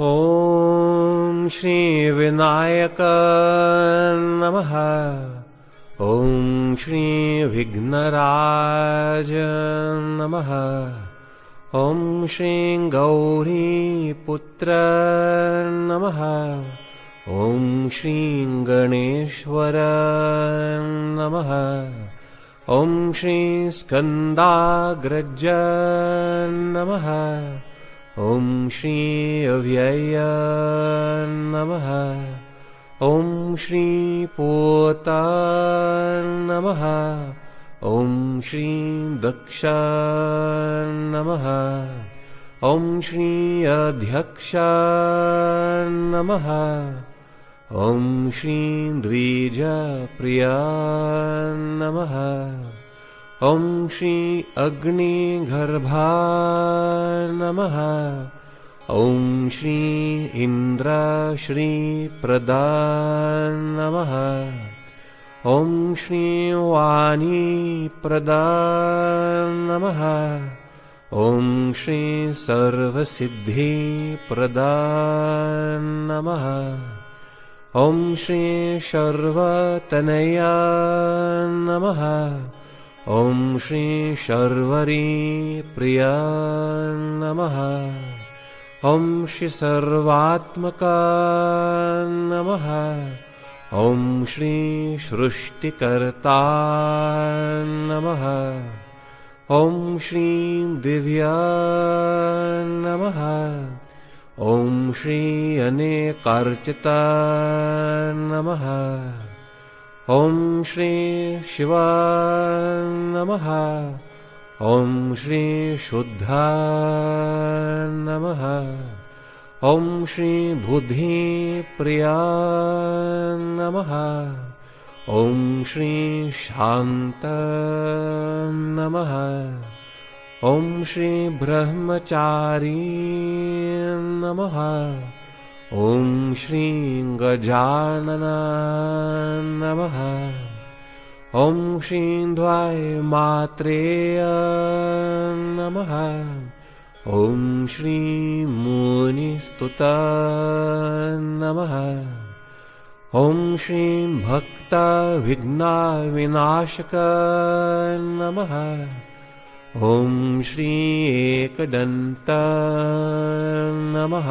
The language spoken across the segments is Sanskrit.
ॐ श्रीविनायक नमः। ॐ श्रीविघ्नराज नमः। ॐ श्रीगौरीपुत्र नमः। ॐ श्रीगणेश्वर नमः। ॐ श्रीस्कन्दाग्रज नमः ॐ श्री अव्यय नमः। ॐ श्रीपोता नमः। ॐ श्री दक्ष नमः। ॐ श्री अध्यक्ष नमः। ॐ श्री द्विजप्रिया नमः ॐ श्री अग्निगर्भा नमः ॐ श्री इन्द्रश्रीप्रदा नमः ॐ श्री वाणीप्रदा नमः ॐ श्री सर्वसिद्धिप्रदा नमः ॐ श्री शर्वतनया नमः ॐ श्री शर्वरी प्रिया नमः। ॐ श्री सर्वात्मका नमः। ॐ श्री सृष्टिकर्ता नमः। ॐ श्री दिव्या नमः। ॐ श्री अनेकार्चिता नमः ॐ श्री शिवा नमः। ॐ श्री शुद्धा नमः। ॐ श्री बुद्धिप्रिया नमः। ॐ श्री शान्त नमः। ॐ श्री ब्रह्मचारी नमः ॐ श्री गजानना नमः। ॐ श्री द्वाय मात्रेय नमः। ॐ श्री मुनिस्तुत नमः। ॐ श्री भक्तविघ्नाविनाशक नमः। ॐ श्री एकदन्त नमः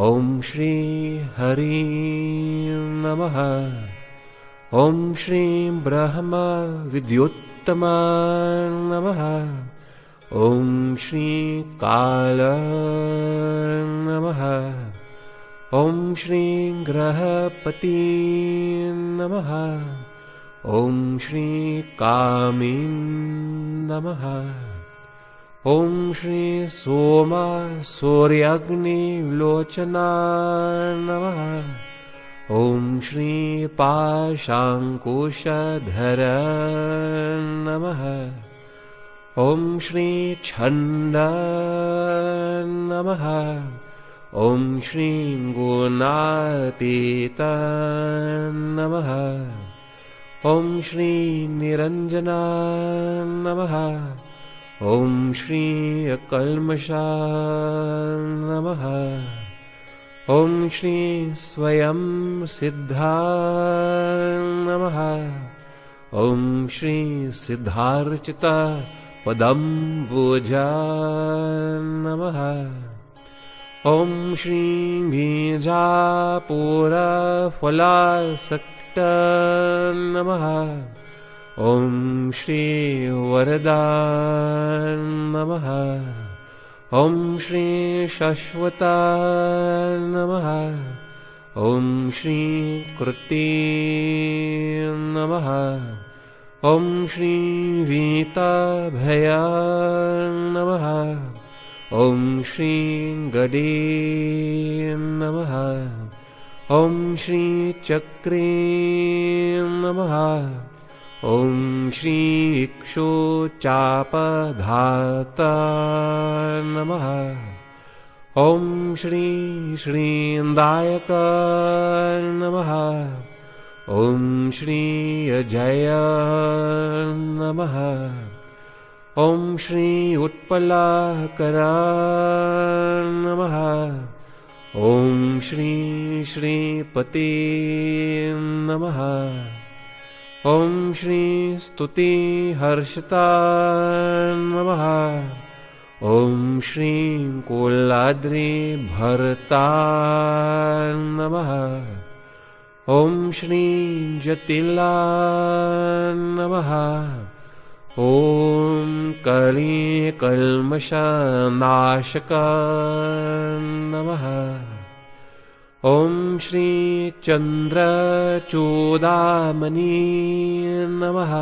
ॐ श्री हरि नमः। ॐ श्री ब्रह्मविद्युत्तमा नमः। ॐ श्री काल नमः। ॐ श्री ग्रहपति नमः। ॐ श्री कामी नमः ॐ श्री सोम सूर्याग्निलोचना नमः। ॐ श्री पाशाङ्कुशधर नमः। ॐ श्री छन्द नमः। ॐ श्री गुणातीत नमः। ॐ श्री निरञ्जना नमः ॐ श्री अकल्मषा नमः ॐ श्री स्वयं सिद्धा नमः ॐ श्री सिद्धार्चिता पदं भोजा नमः ॐ श्री बीजापुरफलासक्त नमः ॐ श्री वरदा नमः। ॐ श्री शाश्वता नमः। ॐ श्री कृति नमः। ॐ श्री वीताभया नमः। ॐ श्री गडी नमः। ॐ श्रीचक्रे नमः ॐ श्रीक्षुचापधाता नमः। ॐ श्री श्रीन्दायक नमः। ॐ श्री अजय नमः। ॐ श्री उत्पलाकरा नमः। ॐ श्री श्रीपते नमः ॐ श्री स्तुतिहर्षता नमः। ॐ श्रीं कोल्लाद्रि नमः। ॐ श्रीं जतिला ॐ कलिकल्मषनाशका नमः ॐ श्रीचन्द्रचूडामणि नमः।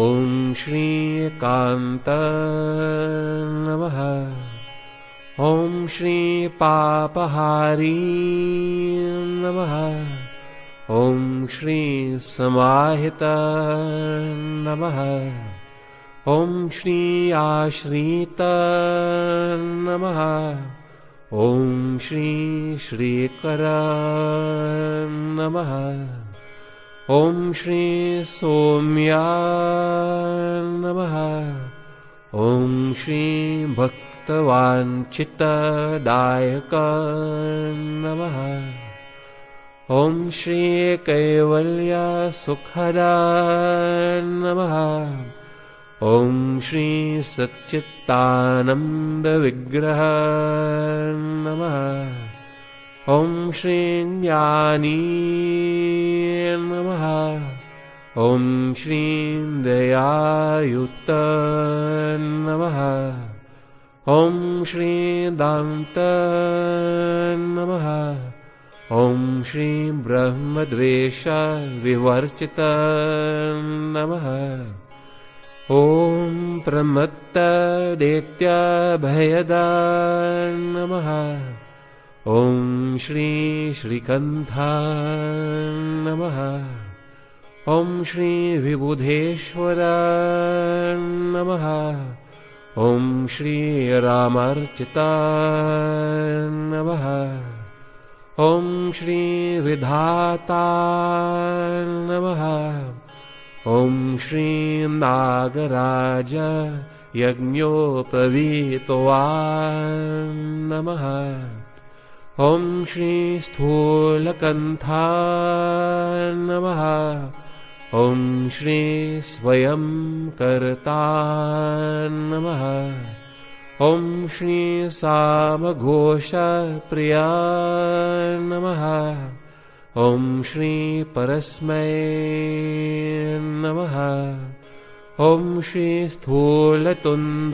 ॐ श्रीकान्त नमः। ॐ श्रीपापहारी नमः। ॐ श्री समाहित नमः। ॐ श्री आश्रित नमः ॐ श्री श्रीकर नमः। ॐ श्री सौम्या नमः। ॐ श्री भक्तवाञ्छितदायक नमः। ॐ श्रीकैवल्यसुखदा नमः ॐ श्री सच्चित्तानन्दविग्रह नमः। ॐ श्रीज्ञानी नमः। ॐ श्रीं दयायुक्त नमः। ॐ श्रीदान्त नमः। ॐ श्रीं ब्रह्मद्वेषविवर्चित नमः ॐ प्रमत्तदेत्यभयदा नमः। ॐ श्री श्रीकन्था नमः। ॐ श्रीविबुधेश्वर नमः। ॐ श्रीरामर्चिता नमः। ॐ श्रीविधाता नमः ॐ श्रीनागराज यज्ञोपवीतवा नमः। ॐ श्रीस्थूलकन्था नमः। ॐ श्री स्वयं कर्ता नमः। ॐ श्री सामघोषप्रिया नमः ॐ श्री परस्मै नमः। ॐ श्री स्थूलतुन्द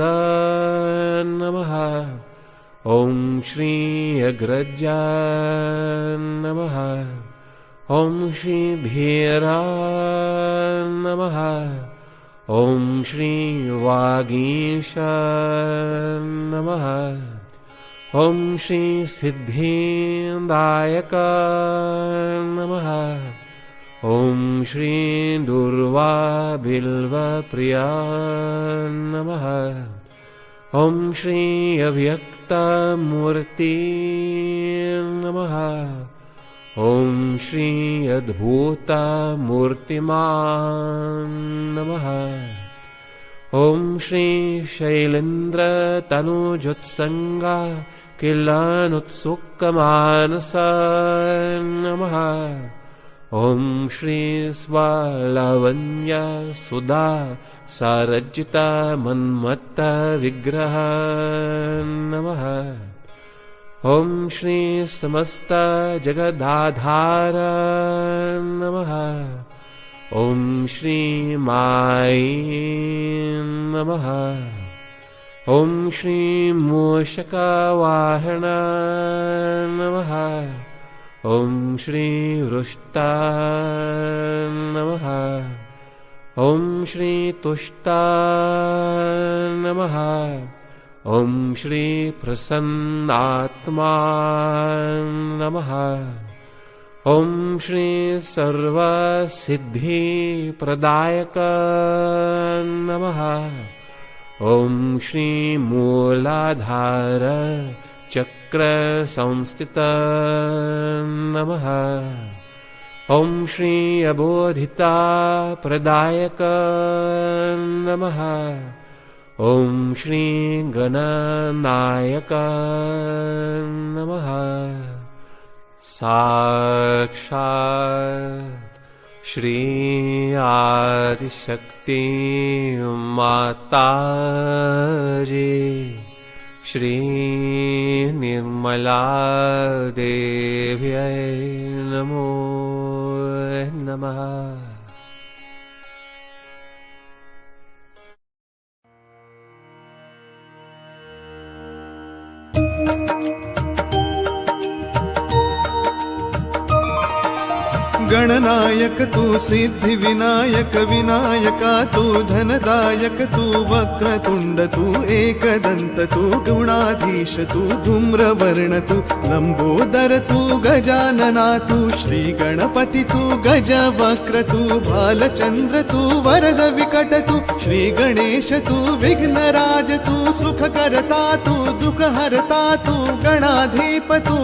नमः। ॐ श्री अग्रजा नमः। ॐ श्री धीरा नमः। ॐ श्री वागीश नमः। ॐ श्री सिद्धिदायक नमः। ॐ श्री दुर्वाबिल्वप्रिया नमः। ॐ श्री अव्यक्तमूर्ति नमः। ॐ श्री अद्भुतमूर्तिमान् नमः। ॐ श्री शैलेन्द्रतनुजुत्सङ्गा किलानुत्सुकमानस नमः। ॐ श्री स्वालवन्य सुधा सारजितमन्मत्तविग्रह नमः। ॐ श्री समस्तजगदाधार नमः। ॐ श्री माई नमः ॐ श्री मूषकवाहन नमः। ॐ श्री वृष्टा नमः। ॐ श्री तुष्टा नमः। ॐ श्री प्रसन्नात्मा नमः। ॐ श्री सर्वसिद्धिप्रदायक नमः ॐ श्री मूलाधार चक्रसंस्थित नमः। ॐ श्री अबोधिता प्रदायक नमः। ॐ श्री गणनायक नमः। साक्षात् श्री आदिशक्ति माता श्रीनिर्मला देव्यै नमो नमः गणनायक तु सिद्धिविनायक विनायका तु धनदायक तु वक्रतुण्ड तु एकदन्त तु गुणाधीश तु धूम्रवर्ण तु लम्बोदर तु गजानना तु श्रीगणपति तु गजवक्र तु बालचन्द्र तु वरद विकट तु श्रीगणेश तु दुःखहर्ता तु गणाधीप तु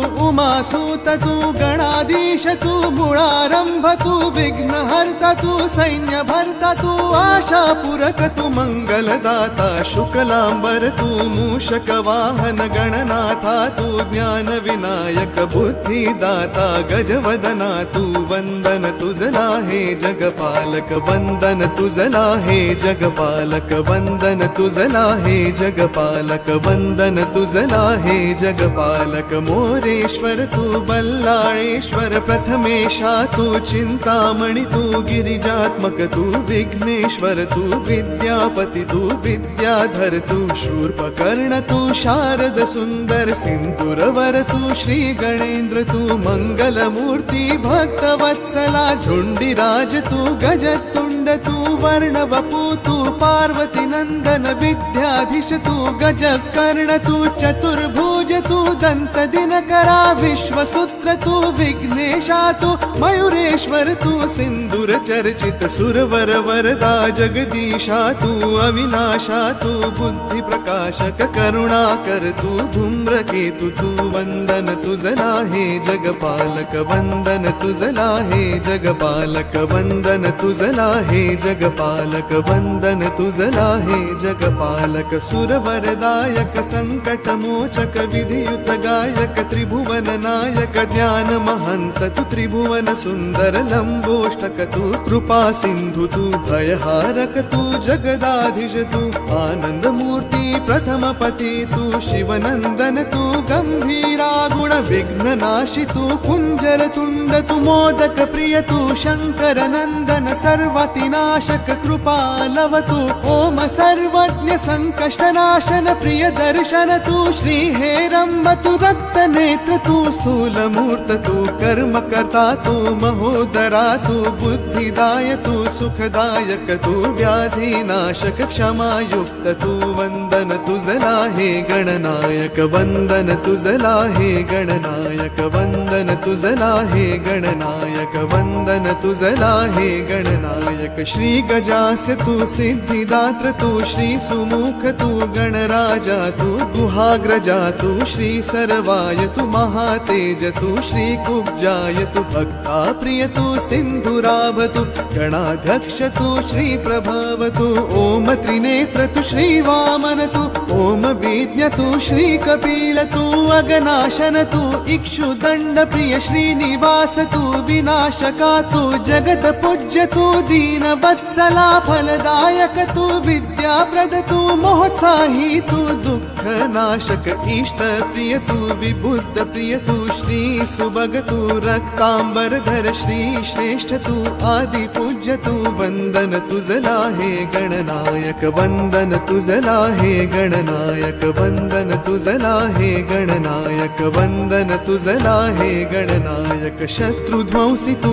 उमासूत तु गणाधीश, तु मुळारम्भ तु विघ्नहर्ता, तु सैन्यभर्ता, तु आशापुरक, तु मङ्गलदाता शुक्लाम्बर तु मूषकवाहन गणनाथा, तु ज्ञानविनायक बुद्धिदाता, गजवदना, तु वन्दन तुजला हे जगपालक वन्दन तुजला हे जगपालक वन्दन तुजला हे जगपालक वन्दन तुजला हे जगपालक, मोरेश्वर तु बल्लाळेश्वर प्रथमेशा तु चिन्तामणि तु गिरिजात्मक तु विघ्नेश्वर तु विद्यापति तु विद्याधर तु शूर्पकर्ण तु शारद सुन्दर सिन्दुरवर तु श्रीगणेन्द्र तु मङ्गलमूर्ति भक्तवत्सला झुण्डिराज तु गजतुण्ड तु वर्णवपु तु पार्वती नन्दन विद्याधीश तु गजकर्ण तु चतुर्भुज तु दन्तदिनकरा विश्वसूत्र तु, विघ्नेशा तु, मयूरेश्वर तु सिन्दूर चर्चित सुरवर वरदा, जगदीशा तु, अविनाशा तु करुणाकर तु, धूम्रकेतु तु वन्दन तुजला हे जगपालक वन्दन तुजला हे जगपालक वन्दन तुजला हे जगपालक वन्दन तुजला हे जगपालक, सुरवरदायक सङ्कटमोचक विधियुत गायक, त्रिभुवन नायक ज्ञान महन्त तु त्रिभुवन सुन्दर लम्बोष्टक तु कृपा सिन्धु तु भयहारक तु जगदाधिज तु आनन्दमूर्ति प्रथमपति तु शिवनन्दन तु गम्भीरा गुण विघ्ननाशि तु कुञ्जर तुण्ड तु मोदक प्रिय तु शङ्कर नन्दन सर्वतिनाशक कृपालवतु ॐ सर्वज्ञ सङ्कष्टनाशन प्रिय दर्शन तु श्रीहेरम्ब तु रक्तनेत्र तु स्थूलमूर्त तु कर्मकर्ता तु, महोदरा तु बुद्धिदाय तु, सुखदायक तु व्याधिनाशक क्षमायुक्त तु वन्दन तुजला हे गणनायक वन्दन तुजला हे गणनायक वन्दन तुजला हे गणनायक वन्दन तुजला हे गणनायक श्रीगजास्य तु, सिद्धिदात्र तु श्रीसुमुख तु, गणराजा तु, गुहाग्रजा तु श्रीसर्वाय तु महातेज तु श्रीकुब्जाय तु भक्ता प्रिय तु सिन्धुराभ तु गणाध्यक्ष तु श्रीप्रभव तु ॐ त्रिनेत्र तु श्रीवामन तु ॐ विज्ञ तु श्रीकपिल तु अगनाशन तु इक्षुदण्ड प्रिय श्रीनिवास तु विनाशका तु जगत पूज्य तु दीनवत्सला फलदायक तु विद्याप्रद तु मोत्साही तु दुःखनाशक इष्ट प्रिय तु विबुद्ध प्रिय तु श्री सुभग तु रक्ताम्बरधर श्री श्रेष्ठ तु आदि पूज्य तु वन्दन तुजला हे गणनायक वन्दन तुजला हे गणनायक वन्दन तुजला हे गणनायक वन्दन तुजला हे गणनायक। शत्रुध्वंसि तु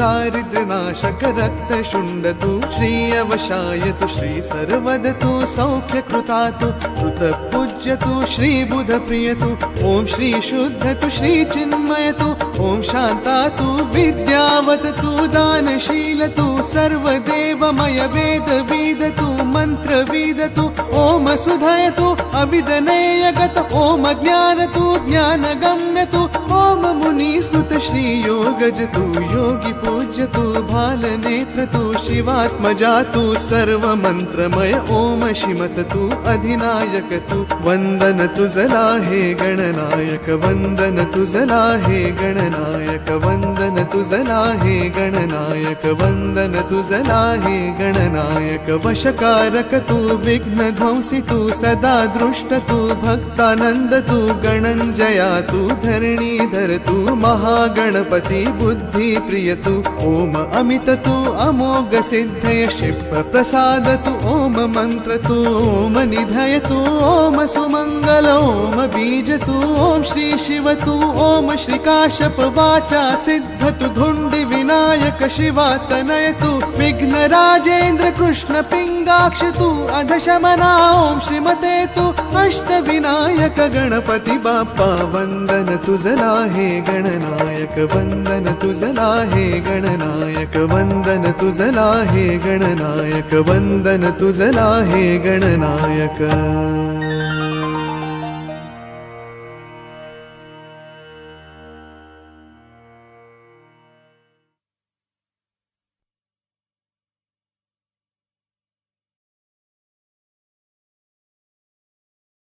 दारिद्र्यनाशक रक्तशुण्ड तु श्री अवशायतु श्री सर्वदतु सौख्यकृतातु कृतपूज्यतु श्रीबुधप्रियतु ॐ श्रीशुद्धतु श्रीचिन्मयतु ॐ शान्तातु विद्यावततु दानशीलतु सर्वदेवमय वेदविदतु मन्त्रविदतु ॐ सुधयतु अभिदनयगत ॐ अज्ञानतु ज्ञानगम्यतु ॐ मुनिस्तुत श्रीयोगजतु योगिपूज्यतु भालनेत्रतु श्री शिवात्मजा तु सर्वमन्त्रमय ओम शिमत तू अधिनायक तू वंदन तुझला हे गणनायक वंदन तुझला हे गणनायक वंदन तुझला हे गणनायक वंदन तुझला हे गणनायक। वशकारक तू विघ्न ध्वंसी तू सदा दृष्ट तु भक्तानन्द गणंजया गणञ्जया तु धरणीधर तु महागणपति बुद्धिप्रिय तू ओम अमित तू अमोघ अमोघसिद्धय क्षिप् प्रसादतु ॐ मन्त्रतु ॐ निधयतु ॐ सुमङ्गल ॐ बीजतु ॐ श्री शिवतु ॐ श्रीकाशप वाचा सिद्धतु धुण्डि विनायक शिवा तनयतु अधशमना ॐ श्रीमते तु अष्टविनायक गणपती बाप्पा वंदन तुझला हे गणनायक वंदन तुझला हे गणनायक वंदन तुझला हे गणनायक वंदन तुझला हे गणनायक